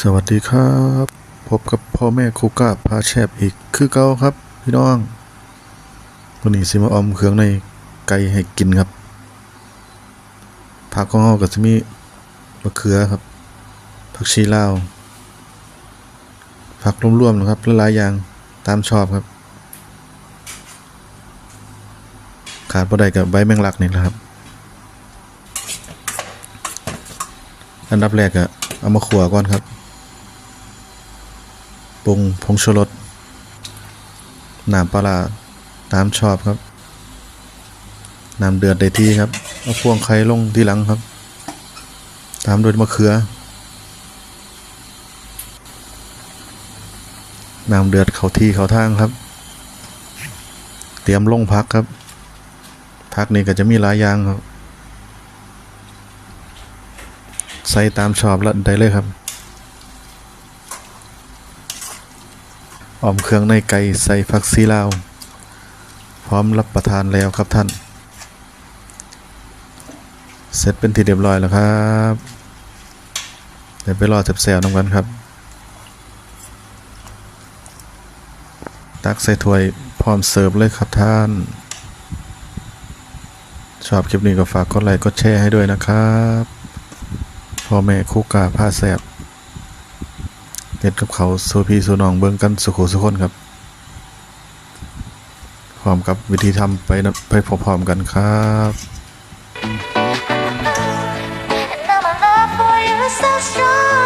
สวัสดีครับ พบกับพ่อแม่ครูก้าพาแชบอีกคือเก่าครับพี่น้องวันนี้สิมาอมเครื่องในไก่ให้กินครับผักของเราก็จะมีมะเขือครับผักชีลาว ผักรวมๆนะครับหลายๆอย่างตามชอบครับ ขาดบ่ได้กับใบแมงลักนี่แหละครับ อันดับแรกอะเอามาขัวก่อนครับ ปรุงผงชูรสน้ำปลาร้าตามชอบครับน้ำเดือดได้ที่ครับเอาพวงไข่ลงที่หลังครับ ตามด้วยมะเขือน้ำเดือดเขาที่เขาทางครับ เตรียมลงพักครับ พักนี้ก็จะมีหลายอย่างครับ ใส่ตามชอบแล้วได้เลยครับ ออมเครื่องในไก่ใส่ผักซีลาว พร้อมรับประทานแล้วครับท่าน เสร็จเป็นที่เรียบร้อยแล้วครับ เดี๋ยวไปรอแซวๆน้ำกันครับ ตักใส่ถ้วยพร้อมเสิร์ฟเลยครับท่าน ชอบคลิปนี้ก็ฝากกดไลค์กดแชร์ให้ด้วยนะครับพ่อแม่คู่กาผ้าแสบ เห็ดกับเขาโซพีโซนองเบิ้งกันสุโขสุคนครับพร้อมกับวิธีทำไปไปพร้อมๆกันครับเ